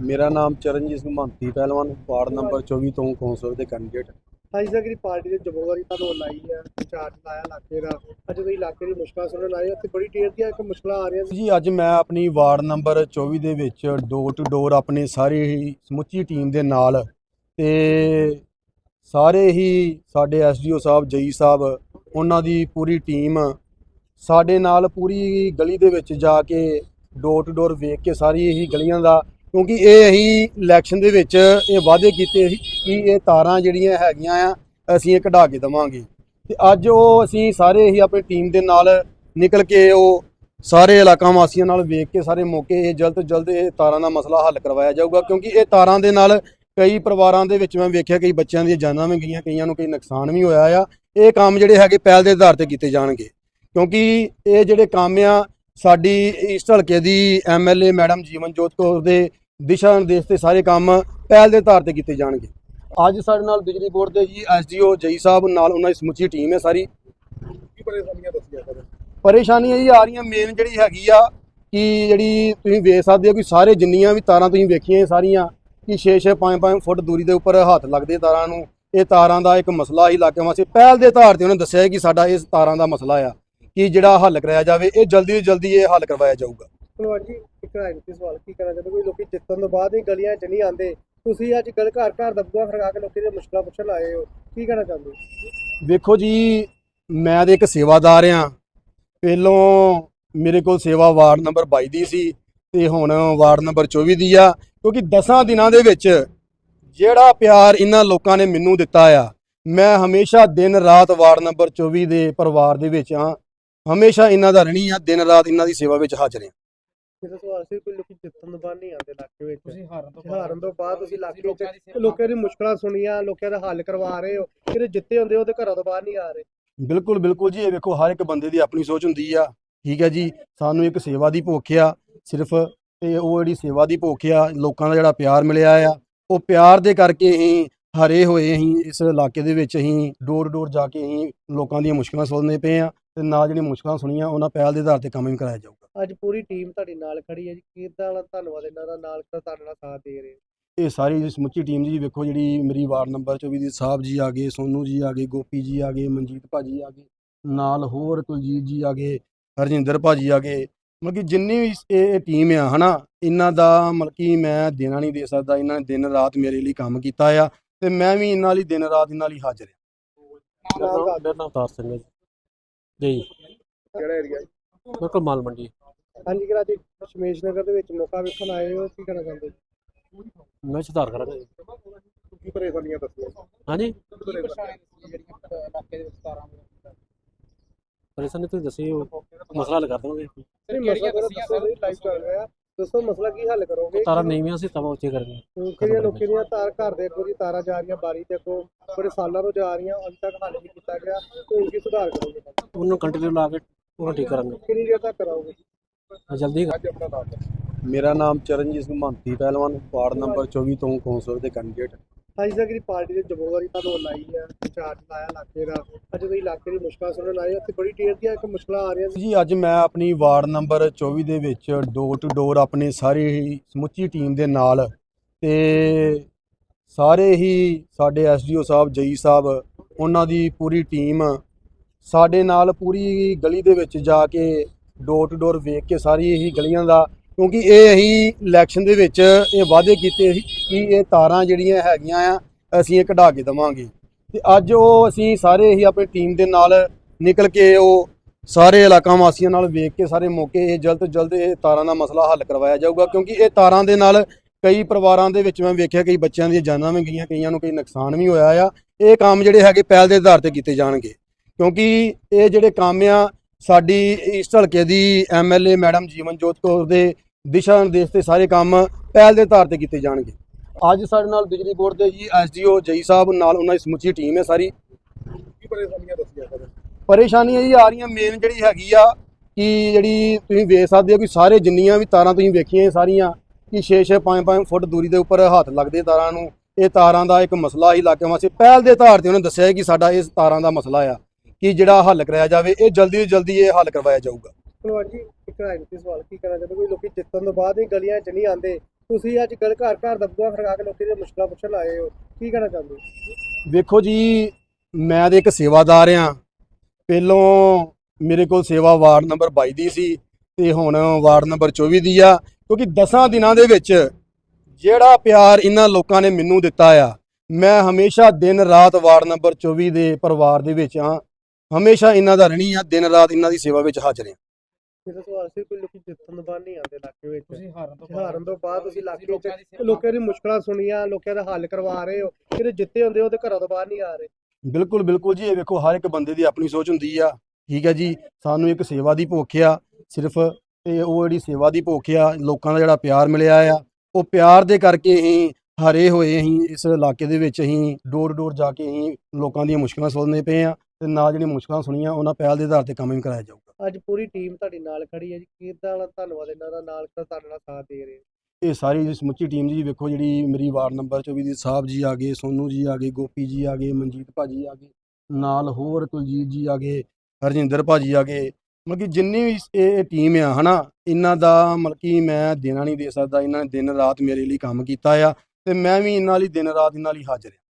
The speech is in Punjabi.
ਮੇਰਾ ਨਾਮ ਚਰਨਜੀਤ ਸਿੰਘ ਮਹੰਤੀ ਪਹਿਲਵਾਨ ਵਾਰਡ ਨੰਬਰ 24 ਤੋਂ ਕੌਂਸਲ ਦੇ ਕੈਂਡੀਡੇਟ ਅੱਜ ਤੱਕ ਦੀ ਪਾਰਟੀ ਦੇ ਜ਼ਿੰਮੇਵਾਰੀ ਤੁਹਾਨੂੰ ਲਾਈ ਹੈ ਚਾਰਜ ਲਾਇਆ ਇਲਾਕੇ ਦਾ ਅੱਜ ਤੁਸੀਂ ਇਲਾਕੇ ਦੀ ਮੁਸ਼ਕਲਾਂ ਸੁਣਨ ਆਏ ਤੇ ਬੜੀ ਢੇਰ ਦੀਆਂ ਇੱਕ ਮੁਸ਼ਕਲਾਂ ਆ ਰਹੀਆਂ ਜੀ ਅੱਜ ਮੈਂ ਆਪਣੀ ਵਾਰਡ ਨੰਬਰ 24 ਦੇ ਵਿੱਚ ਡੋਰ ਟੂ ਡੋਰ ਆਪਣੇ ਸਾਰੇ ਹੀ ਸਮੁੱਚੀ ਟੀਮ ਦੇ ਨਾਲ ਤੇ ਸਾਰੇ ਹੀ ਸਾਡੇ ਐਸਡੀਓ ਸਾਹਿਬ ਜਈ ਸਾਹਿਬ ਉਹਨਾਂ ਦੀ ਪੂਰੀ ਟੀਮ ਸਾਡੇ ਨਾਲ ਪੂਰੀ ਗਲੀ ਦੇ ਵਿੱਚ ਜਾ ਕੇ ਡੋਰ ਟੂ ਡੋਰ ਵੇਖ ਕੇ ਸਾਰੀ ਇਹੀ ਗਲੀਆਂ ਦਾ, ਕਿਉਂਕਿ ਇਹ ਅਸੀਂ ਇਲੈਕਸ਼ਨ ਦੇ ਵਿੱਚ ਇਹ ਵਾਅਦੇ ਕੀਤੇ ਸੀ ਕਿ ਇਹ ਤਾਰਾਂ ਜਿਹੜੀਆਂ ਹੈਗੀਆਂ ਆ, ਅਸੀਂ ਇਹ ਕਢਾ ਕੇ ਦਵਾਂਗੇ। ਤੇ ਅੱਜ ਉਹ ਅਸੀਂ ਸਾਰੇ ਹੀ ਆਪਣੀ ਟੀਮ ਦੇ ਨਾਲ ਨਿਕਲ ਕੇ ਉਹ ਸਾਰੇ ਇਲਾਕਾ ਵਾਸੀਆਂ ਨਾਲ ਵੇਖ ਕੇ ਸਾਰੇ ਮੌਕੇ ਇਹ ਜਲਦ ਤੋਂ ਜਲਦ ਇਹ ਤਾਰਾਂ ਦਾ ਮਸਲਾ ਹੱਲ ਕਰਵਾਇਆ ਜਾਊਗਾ, ਕਿਉਂਕਿ ਇਹ ਤਾਰਾਂ ਦੇ ਨਾਲ ਕਈ ਪਰਿਵਾਰਾਂ ਦੇ ਵਿੱਚ ਮੈਂ ਵੇਖਿਆ ਕਈ ਬੱਚਿਆਂ ਦੀਆਂ ਜਾਨਾਂ ਵੀ ਗਈਆਂ, ਕਈਆਂ ਨੂੰ ਕਈ ਨੁਕਸਾਨ ਵੀ ਹੋਇਆ ਆ। ਇਹ ਕੰਮ ਜਿਹੜੇ ਹੈਗੇ ਪਹਿਲ ਦੇ ਆਧਾਰ ਤੇ ਕੀਤੇ ਜਾਣਗੇ। ਕਿਉਂਕਿ ਇਹ ਜਿਹੜੇ ਕੰਮ ਆ ਸਾਡੀ ਇਸ ਹਲਕੇ ਦੀ ਐਮਐਲਏ ਮੈਡਮ ਜੀਵਨਜੋਤ ਕੌਰ ਦੇ ਦਿਸ਼ਾ ਨਿਰਦੇਸ਼ ਤੇ ਸਾਰੇ ਕੰਮ ਪਹਿਲ ਦੇ ਆਧਾਰ ਤੇ ਕੀਤੇ ਜਾਣਗੇ। ਅੱਜ ਸਾਡੇ ਨਾਲ ਬਿਜਲੀ ਬੋਰਡ ਦੇ ਜੀ ਐਸਡੀਓ ਜਈ ਸਾਹਿਬ ਨਾਲ ਉਹਨਾਂ ਦੀ ਸਮੁੱਚੀ ਟੀਮ ਹੈ ਸਾਰੀ। ਕੀ ਪਰੇਸ਼ਾਨੀਆਂ ਦੱਸੀਆਂ ਸਰ? ਪਰੇਸ਼ਾਨੀਆਂ ਜੀ ਆ ਰਹੀਆਂ ਮੇਨ ਜਿਹੜੀ ਹੈਗੀ ਆ ਕਿ ਜਿਹੜੀ ਤੁਸੀਂ ਵੇਖ ਸਕਦੇ ਹੋ ਕਿ ਸਾਰੇ ਜਿੰਨੀਆਂ ਵੀ ਤਾਰਾਂ ਤੁਸੀਂ ਵੇਖੀਆਂ ਸਾਰੀਆਂ ਕਿ 6-6 5-5 ਫੁੱਟ ਦੂਰੀ ਦੇ ਉੱਪਰ ਹੱਥ ਲੱਗਦੇ ਤਾਰਾਂ ਨੂੰ। ਇਹ ਤਾਰਾਂ ਦਾ ਇੱਕ ਮਸਲਾ ਹੀ ਇਲਾਕੇ ਵਾਸਤੇ ਪਹਿਲ ਦੇ ਆਧਾਰ ਤੇ ਉਹਨੇ ਦੱਸਿਆ ਕਿ ਸਾਡਾ ਇਸ ਤਾਰਾਂ ਦਾ ਮਸਲਾ ਆ। ਕਿ ਜਿਹੜਾ ਹੱਲ ਕਰਾਇਆ ਜਾਵੇ ਇਹ ਜਲਦੀ ਤੋਂ ਜਲਦੀ ਇਹ ਹੱਲ ਕਰਵਾਇਆ ਜਾਊਗਾ। ਚਲੋ ਅੱਜ ਇੱਕ ਰਾਜਨੀਤੀ ਸਵਾਲ ਕੀ ਕਰਨਾ ਚਾਹੁੰਦੇ ਕੋਈ ਲੋਕੀ ਜਿੱਤਣ ਤੋਂ ਬਾਅਦ ਹੀ ਗਲੀਆਂ 'ਚ ਨਹੀਂ ਆਉਂਦੇ ਤੁਸੀਂ ਅੱਜ ਕੱਲ ਘਰ ਘਰ ਦਾ ਬੂਹਾ ਖੜਕਾ ਕੇ ਲੋਕਾਂ ਦੀਆਂ ਮੁਸ਼ਕਲਾਂ ਪੁੱਛਣ ਆਏ ਹੋ ਕੀ ਕਹਿਣਾ ਚਾਹੁੰਦੇ ਵੇਖੋ ਜੀ ਮੈਂ ਤੇ ਇੱਕ ਸੇਵਾਦਾਰ ਆ ਪਹਿਲੋਂ ਮੇਰੇ ਕੋਲ ਸੇਵਾ ਵਾਰਡ ਨੰਬਰ 22 ਦੀ ਸੀ ਤੇ ਹੁਣ ਵਾਰਡ ਨੰਬਰ 24 ਦੀ ਆ ਕਿਉਂਕਿ 10 ਦਿਨਾਂ ਦੇ ਵਿੱਚ ਜਿਹੜਾ ਪਿਆਰ ਇਹਨਾਂ ਲੋਕਾਂ ਨੇ ਮੈਨੂੰ ਦਿੱਤਾ ਆ ਮੈਂ ਹਮੇਸ਼ਾ ਦਿਨ ਰਾਤ ਵਾਰਡ ਨੰਬਰ 24 ਦੇ ਪਰਿਵਾਰ ਦੇ ਵਿੱਚ ਆ ਹਮੇਸ਼ਾ ਇਹਨਾਂ ਦਾ ਰਹਿਣੀ ਆ ਦਿਨ ਰਾਤ ਇਹਨਾਂ ਦੀ ਸੇਵਾ ਵਿੱਚ ਹਾਜ਼ਰ ਆ। ਕਿਸੇ ਸਵਾਲ ਸੀ ਕੋਈ ਲੋਕੀ ਜਿੱਤਣ ਤੋਂ ਬਾਅਦ ਨਹੀਂ ਆਉਂਦੇ ਇਲਾਕੇ ਵਿੱਚ। ਤੁਸੀਂ ਹਾਰਨ ਤੋਂ ਹਾਰਨ ਤੋਂ ਬਾਅਦ ਤੁਸੀਂ ਇਲਾਕੇ ਵਿੱਚ ਲੋਕਾਂ ਦੀ ਮੁਸ਼ਕਲਾਂ ਸੁਣੀਆਂ ਲੋਕਾਂ ਦਾ ਹੱਲ ਕਰਵਾ ਰਹੇ ਹੋ ਜਿਹੜੇ ਜਿੱਤੇ ਹੁੰਦੇ ਉਹਦੇ ਘਰਾਂ ਤੋਂ ਬਾਹਰ ਨਹੀਂ ਆ ਰਹੇ। ਬਿਲਕੁਲ ਬਿਲਕੁਲ ਜੀ ਇਹ ਵੇਖੋ ਹਰ ਇੱਕ ਬੰਦੇ ਦੀ ਆਪਣੀ ਸੋਚ ਹੁੰਦੀ ਆ। ਠੀਕ ਹੈ ਜੀ ਸਾਨੂੰ ਇੱਕ ਸੇਵਾ ਦੀ ਭੁੱਖ ਆ ਸਿਰਫ ਤੇ ਉਹ ਜਿਹੜੀ ਸੇਵਾ ਦੀ ਭੁੱਖ ਆ ਲੋਕਾਂ ਦਾ ਜਿਹੜਾ ਪਿਆਰ ਮਿਲਿਆ ਆ ਉਹ ਪਿਆਰ ਦੇ ਕਰਕੇ ਹੀ ਹਰੇ ਹੋਏ ਅਸੀਂ ਇਸ ਇਲਾਕੇ ਦੇ ਵਿੱਚ ਅਸੀਂ ਡੋਰ ਡੋਰ ਜਾ ਕੇ ਅਸੀਂ ਲੋਕਾਂ ਦੀਆਂ ਮੁਸ਼ਕਲਾਂ ਸੁਣਦੇ ਪਏ ਆ। ਤੇ ਨਾਲ ਜਿਹੜੀਆਂ ਮੁਸ਼ਕਲਾਂ ਸੁਣੀਆਂ ਉਹਨਾਂ ਪਹਿਲ ਦੇ ਆਧਾਰ ਤੇ ਕੰਮ ਵੀ ਕਰਾਇਆ ਜਾਊਗਾ। ਅੱਜ ਪੂਰੀ ਟੀਮ ਤੁਹਾਡੀ ਨਾਲ ਖੜੀ ਹੈ ਜੀ। ਵਾਲਾ ਧੰਨਵਾਦ ਇਹਨਾਂ ਦਾ? ਨਾਲ ਤੁਹਾਡੇ ਨਾਲ ਸਾਥ ਦੇ ਰਹੇ ਇਹ ਸਾਰੀ ਸਮੁੱਚੀ ਟੀਮ ਜੀ ਵੇਖੋ ਜਿਹੜੀ ਮੇਰੀ ਵਾਰਡ ਨੰਬਰ 24 ਦੀ ਸਾਹਿਬ ਜੀ ਆ ਗਏ ਸੋਨੂ ਜੀ ਆ ਗਏ ਗੋਪੀ ਜੀ ਆ ਗਏ ਮਨਜੀਤ ਭਾਜੀ ਆ ਗਏ ਨਾਲ ਹੋਰ ਕੁਲਜੀਤ ਜੀ ਆ ਗਏ ਹਰਜਿੰਦਰ ਭਾਜੀ ਆ ਗਏ। ਮਤਲਬ ਕਿ ਜਿੰਨੀ ਵੀ ਇਹ ਟੀਮ ਆ ਹਨਾ ਇਹਨਾਂ ਦਾ ਮਤਲਬ ਕਿ ਮੈਂ ਦੇਣਾ ਨਹੀਂ ਦੇ ਸਕਦਾ ਇਹਨਾਂ ਨੇ ਦਿਨ ਰਾਤ ਮੇਰੇ ਲਈ ਕੰਮ ਕੀਤਾ ਆ ਤੇ ਮੈਂ ਵੀ ਇਹਨਾਂ ਲਈ ਦਿਨ ਰਾਤ ਇਹਨਾਂ ਲਈ ਹਾਜ਼ਰ ਹਾਂ ਮੇਰਾ ਨਾਮ ਅਵਤਾਰ ਸਿੰਘ ਹੈ ਜੀ। ਕਿਹੜਾ ਏਰੀਆ ਬਿਲਕੁਲ ਮਾਲ ਮੰਡੀ। ਹਾਂਜੀ ਕਿਰਾ ਜੀ? ਸ਼ਮੇਸ਼ ਨਗਰ ਦੇ ਵਿੱਚ ਮੌਕਾ ਵੇਖਣ ਆਏ ਹੋ ਕੀ ਕਹਿਣਾ ਚਾਹੁੰਦੇ? ਮੈਂ ਸੁਧਾਰ ਕਰਾਂਗਾ। ਜੀ ਕੀ ਪਰੇਸ਼ਾਨੀਆਂ ਦੱਸੀਆਂ ਹਾਂਜੀ ਪਰੇਸ਼ਾਨੀ ਤੁਸੀਂ ਦੱਸੀ ਮਸਲਾ ਹੱਲ ਕਰ ਦਾਂਗੇ ਕਿਹੜੀਆਂ ਦੱਸੀਆਂ ਸਰ ਲਾਈਵ ਚੱਲ ਰਿਹਾ। ਦੱਸੋ ਮਸਲਾ ਕੀ ਹੱਲ ਕਰੋਗੇ? ਤਾਰਾਂ ਨੀਵੀਆਂ ਸੀ ਤਵਾ ਉੱਚੇ ਕਰਨੀਆਂ। ਕਿਹੜੀਆਂ ਲੋਕਾਂ ਦੀਆਂ ਤਾਰ ਘਰ ਦੇ ਅੱਗੋਂ ਦੀ ਤਾਰਾਂ ਜਾ ਰਹੀਆਂ ਬਾਰੀ ਦੇ ਅੱਗੋਂ ਬੜੇ ਸਾਲਾਂ ਤੋਂ ਜਾ ਰਹੀਆਂ ਅੱਜ ਤੱਕ ਹੱਲ ਨਹੀਂ ਕੀਤਾ ਗਿਆ। ਹੁਣ ਕੀ ਸੁਧਾਰ ਕਰੋਗੇ? ਉਹਨੂੰ ਕੰਟੀਨਿਊ ਲਾ ਕੇ ਉਹਨੂੰ ਠੀਕ ਕਰਾਂਗੇ। ਕਿੰਨੀ ਦੇਰ ਤੱਕ ਕਰਾਓਗੇ? ਜਲਦੀ ਅੱਜ ਆਪਣਾ ਨਾਮ ਦੱਸੋ। ਮੇਰਾ ਨਾਮ ਚਰਨਜੀਤ ਸਿੰਘ ਮਹੰਤੀ ਪਹਿਲਵਾਨ ਵਾਰਡ ਨੰਬਰ 24 ਤੋਂ ਕੌਂਸਲ ਦੇ ਕੈਂਡੀਡੇਟ ਅੱਜ ਤੱਕ ਦੀ ਪਾਰਟੀ ਦੇ ਜ਼ਿੰਮੇਵਾਰੀ ਤੁਹਾਨੂੰ ਲਾਈ ਹੈ ਚਾਰਜ ਲਾਇਆ ਇਲਾਕੇ ਦਾ। ਅੱਜ ਤੁਸੀਂ ਇਲਾਕੇ ਦੀ ਮੁਸ਼ਕਲਾਂ ਸੁਣਨ ਆਏ ਹੋ ਬੜੀ ਢੇਰ ਦੀਆਂ ਇੱਕ ਮੁਸ਼ਕਲਾਂ ਆ ਰਹੀਆਂ ਸੀ। ਜੀ, ਅੱਜ ਮੈਂ ਆਪਣੀ ਵਾਰਡ ਨੰਬਰ 24 ਦੇ ਵਿੱਚ ਡੋਰ ਟੂ ਡੋਰ ਆਪਣੇ ਸਾਰੇ ਹੀ ਸਮੁੱਚੀ ਟੀਮ ਦੇ ਨਾਲ ਤੇ ਸਾਰੇ ਹੀ ਸਾਡੇ ਐਸਡੀਓ ਸਾਹਿਬ, ਜਈ ਸਾਹਿਬ, ਉਹਨਾਂ ਦੀ ਪੂਰੀ ਟੀਮ ਸਾਡੇ ਨਾਲ ਪੂਰੀ ਗਲੀ ਦੇ ਵਿੱਚ ਜਾ ਕੇ ਡੋਰ ਟੂ ਡੋਰ ਵੇਖ ਕੇ ਸਾਰੀ ਹੀ ਗਲੀਆਂ ਦਾ ਕਿਉਂਕਿ ਇਹ ਅਸੀਂ ਇਲੈਕਸ਼ਨ ਦੇ ਵਿੱਚ ਇਹ ਵਾਅਦੇ ਕੀਤੇ ਸੀ ਕਿ ਇਹ ਤਾਰਾਂ ਜਿਹੜੀਆਂ ਹੈਗੀਆਂ ਆ, ਅਸੀਂ ਇਹ ਕਢਾ ਕੇ ਦਵਾਂਗੇ। ਤੇ ਅੱਜ ਉਹ ਅਸੀਂ ਸਾਰੇ ਹੀ ਆਪਣੀ ਟੀਮ ਦੇ ਨਾਲ ਨਿਕਲ ਕੇ ਉਹ ਸਾਰੇ ਇਲਾਕਾ ਵਾਸੀਆਂ ਨਾਲ ਵੇਖ ਕੇ ਸਾਰੇ ਮੌਕੇ ਇਹ ਜਲਦ ਤੋਂ ਜਲਦ ਇਹ ਤਾਰਾਂ ਦਾ ਮਸਲਾ ਹੱਲ ਕਰਵਾਇਆ ਜਾਊਗਾ। ਕਿਉਂਕਿ ਇਹ ਤਾਰਾਂ ਦੇ ਨਾਲ ਕਈ ਪਰਿਵਾਰਾਂ ਦੇ ਵਿੱਚ ਮੈਂ ਵੇਖਿਆ ਕਈ ਬੱਚਿਆਂ ਦੀਆਂ ਜਾਨਾਂ ਵੀ ਗਈਆਂ, ਕਈਆਂ ਨੂੰ ਕਈ ਨੁਕਸਾਨ ਵੀ ਹੋਇਆ ਆ। ਇਹ ਕੰਮ ਜਿਹੜੇ ਹੈਗੇ ਪਹਿਲ ਦੇ ਆਧਾਰ ਤੇ ਕੀਤੇ ਜਾਣਗੇ। ਕਿਉਂਕਿ ਇਹ ਜਿਹੜੇ ਕੰਮ ਆ, ਸਾਡੀ ਇਸ ਹਲਕੇ ਦੀ ਐਮਐਲਏ ਮੈਡਮ ਜੀਵਨਜੋਤ ਕੌਰ ਦੇ ਦਿਸ਼ਾ ਨਿਰਦੇਸ਼ ਤੇ ਸਾਰੇ ਕੰਮ ਪਹਿਲ ਦੇ ਆਧਾਰ ਤੇ ਕੀਤੇ ਜਾਣਗੇ। ਅੱਜ ਸਾਡੇ ਨਾਲ ਬਿਜਲੀ ਬੋਰਡ ਦੇ ਜੀ ਐਸਡੀਓ ਜਈ ਸਾਹਿਬ ਨਾਲ ਉਹਨਾਂ ਦੀ ਸਮੁੱਚੀ ਟੀਮ ਹੈ ਸਾਰੀ। ਕੀ ਪਰੇਸ਼ਾਨੀਆਂ ਦੱਸੀਆਂ ਸਰ ਪਰੇਸ਼ਾਨੀਆਂ ਜੀ ਆ ਰਹੀਆਂ ਮੇਨ ਜਿਹੜੀ ਹੈਗੀ ਆ ਕਿ ਜਿਹੜੀ ਤੁਸੀਂ ਵੇਖ ਸਕਦੇ ਹੋ ਕਿ ਸਾਰੇ ਜਿੰਨੀਆਂ ਵੀ ਤਾਰਾਂ ਤੁਸੀਂ ਵੇਖੀਆਂ ਸਾਰੀਆਂ ਕਿ 6-6 5-5 ਫੁੱਟ ਦੂਰੀ ਦੇ ਉੱਪਰ ਹੱਥ ਲੱਗਦੇ ਤਾਰਾਂ ਨੂੰ ਇਹ ਤਾਰਾਂ ਦਾ ਇੱਕ ਮਸਲਾ ਹੀ ਇਲਾਕੇ ਵਾਸਤੇ। ਪਹਿਲ ਦੇ ਆਧਾਰ ਤੇ ਉਹਨੇ ਦੱਸਿਆ ਕਿ ਸਾਡਾ ਇਸ ਤਾਰਾਂ ਦਾ ਮਸਲਾ ਆ ਕਿ ਜਿਹੜਾ ਹੱਲ ਕਰਾਇਆ ਜਾਵੇ ਇਹ ਜਲਦੀ ਤੋਂ ਜਲਦੀ ਇਹ ਹੱਲ ਕਰਵਾਇਆ ਜਾਊਗਾ। ਚਲੋ ਅੱਜ ਇੱਕ ਰਾਜਨੀਤੀ ਸਵਾਲ, ਕੀ ਕਹਿਣਾ ਚਾਹੁੰਦੇ ਕੋਈ ਲੋਕੀ ਜਿੱਤਣ ਤੋਂ ਬਾਅਦ ਹੀ ਗਲੀਆਂ 'ਚ ਨਹੀਂ ਆਉਂਦੇ, ਤੁਸੀਂ ਅੱਜ ਗੱਲ ਘਰ ਘਰ ਦਾ ਖੜਕਾ ਕੇ ਲੋਕਾਂ ਦੀਆਂ ਮੁਸ਼ਕਲਾਂ ਪੁੱਛਣ ਆਏ ਹੋ, ਕੀ ਕਹਿਣਾ ਚਾਹੁੰਦੇ ਹੋ? ਵੇਖੋ ਜੀ, ਮੈਂ ਤੇ ਇੱਕ ਸੇਵਾਦਾਰ ਆ ਪਹਿਲੋਂ ਮੇਰੇ ਕੋਲ ਸੇਵਾ ਵਾਰਡ ਨੰਬਰ 22 ਦੀ ਸੀ ਤੇ ਹੁਣ ਵਾਰਡ ਨੰਬਰ 24 ਦੀ ਆ, ਕਿਉਂਕਿ 10 ਦਿਨਾਂ ਦੇ ਵਿੱਚ ਜਿਹੜਾ ਪਿਆਰ ਇਹਨਾਂ ਲੋਕਾਂ ਨੇ ਮੈਨੂੰ ਦਿੱਤਾ ਆ, ਮੈਂ ਹਮੇਸ਼ਾ ਦਿਨ ਰਾਤ ਵਾਰਡ ਨੰਬਰ 24 ਦੇ ਪਰਿਵਾਰ ਦੇ ਵਿੱਚ ਆ ਹਮੇਸ਼ਾ ਇਹਨਾਂ ਦਾ ਰਹਿਣੀ ਆ, ਦਿਨ ਰਾਤ ਇਹਨਾਂ ਦੀ ਸੇਵਾ ਵਿੱਚ ਹਾਜ਼ਰ ਆ ਮੇਰਾ ਸਵਾਲ ਸੀ ਕੋਈ ਲੋਕੀ ਜਿੱਤਣ ਬਾਅਦ ਨਹੀਂ ਆਉਂਦੇ ਇਲਾਕੇ ਵਿੱਚ। ਤੁਸੀਂ ਹਾਰਨ ਤੋਂ ਹਾਰਨ ਤੋਂ ਬਾਅਦ ਤੁਸੀਂ ਇਲਾਕੇ ਵਿੱਚ ਲੋਕਾਂ ਦੀ ਮੁਸ਼ਕਲਾਂ ਸੁਣੀਆਂ ਲੋਕਾਂ ਦਾ ਹੱਲ ਕਰਵਾ ਰਹੇ ਹੋ ਜਿਹੜੇ ਜਿੱਤੇ ਹੁੰਦੇ ਉਹਦੇ ਘਰਾਂ ਤੋਂ ਬਾਹਰ ਨਹੀਂ ਆ ਰਹੇ। ਬਿਲਕੁਲ ਬਿਲਕੁਲ ਜੀ ਇਹ ਵੇਖੋ ਹਰ ਇੱਕ ਬੰਦੇ ਦੀ ਆਪਣੀ ਸੋਚ ਹੁੰਦੀ ਆ। ਠੀਕ ਹੈ ਜੀ ਸਾਨੂੰ ਇੱਕ ਸੇਵਾ ਦੀ ਭੁੱਖ ਆ ਸਿਰਫ ਤੇ ਉਹ ਜਿਹੜੀ ਸੇਵਾ ਦੀ ਭੁੱਖ ਆ ਲੋਕਾਂ ਦਾ ਜਿਹੜਾ ਪਿਆਰ ਮਿਲਿਆ ਆ ਉਹ ਪਿਆਰ ਦੇ ਕਰਕੇ ਹੀ ਹਰੇ ਹੋਏ ਅਸੀਂ ਇਸ ਇਲਾਕੇ ਦੇ ਵਿੱਚ ਅਸੀਂ ਡੋਰ ਡੋਰ ਜਾ ਕੇ ਅਸੀਂ ਲੋਕਾਂ ਦੀਆਂ ਮੁਸ਼ਕਲਾਂ ਸੁਣਦੇ ਪਏ ਆ ਤੇ ਨਾਲ ਜਿਹੜੀਆਂ ਮੁਸ਼ਕਲਾਂ ਸੁਣੀਆਂ ਉਹਨਾਂ ਪਹਿਲ ਦੇ ਆਧਾਰ ਤੇ ਕੰਮ ਵੀ ਕਰਾਇਆ ਜਾਊਗਾ ਅੱਜ ਪੂਰੀ ਟੀਮ ਤੁਹਾਡੀ ਨਾਲ ਖੜੀ ਹੈ ਜੀ, ਕਿਦਾਂ ਦਾ ਧੰਨਵਾਦ ਇਹਨਾਂ ਦਾ ਨਾਲ ਤੁਹਾਡੇ ਨਾਲ ਸਾਥ ਦੇ ਰਹੇ ਇਹ ਸਾਰੀ ਸਮੁੱਚੀ ਟੀਮ ਜੀ, ਵੇਖੋ ਜਿਹੜੀ ਮੇਰੀ ਵਾਰਡ ਨੰਬਰ 24 ਦੀ ਸਾਹਿਬ ਜੀ ਆ ਗਏ, ਸੋਨੂ ਜੀ ਆ ਗਏ, ਗੋਪੀ ਜੀ ਆ ਗਏ, ਮਨਜੀਤ ਭਾਜੀ ਆ ਗਏ, ਨਾਲ ਹੋਰ ਕੁਲਜੀਤ ਜੀ ਆ ਗਏ, ਹਰਜਿੰਦਰ ਭਾਜੀ ਆ ਗਏ। ਮਤਲਬ ਕਿ ਜਿੰਨੀ ਵੀ ਇਹ ਟੀਮ ਆ, ਹਨਾ, ਇਹਨਾਂ ਦਾ ਮਤਲਬ ਕਿ ਮੈਂ ਦੇਣਾ ਨਹੀਂ ਦੇ ਸਕਦਾ, ਇਹਨਾਂ ਨੇ ਦਿਨ ਰਾਤ ਮੇਰੇ ਲਈ ਕੰਮ ਕੀਤਾ ਆ ਤੇ ਮੈਂ ਵੀ ਇਹਨਾਂ ਲਈ ਦਿਨ ਰਾਤ ਇਹਨਾਂ ਲਈ ਹਾਜ਼ਰ ਹਾਂ